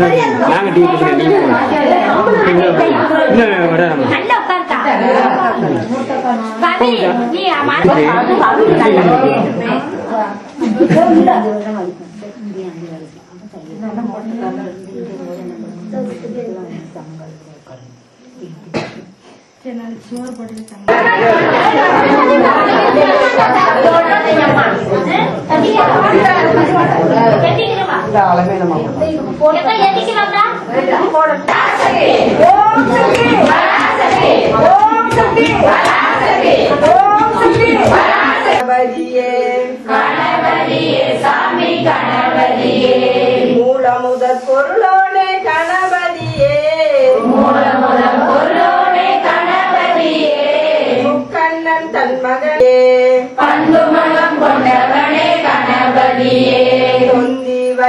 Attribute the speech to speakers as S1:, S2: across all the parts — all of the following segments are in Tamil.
S1: நாங்க டீ குடிக்கிறோம் நீங்க போங்க. இன்னும் வர
S2: நல்ல உட்கார்க்கா கவி நீ ஆமா
S3: கணபதியே. மூலமுதற் பொருளோனே கணபதியே. முக்கண்ணன் தன் மகனே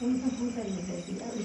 S3: Ini kan
S2: pun.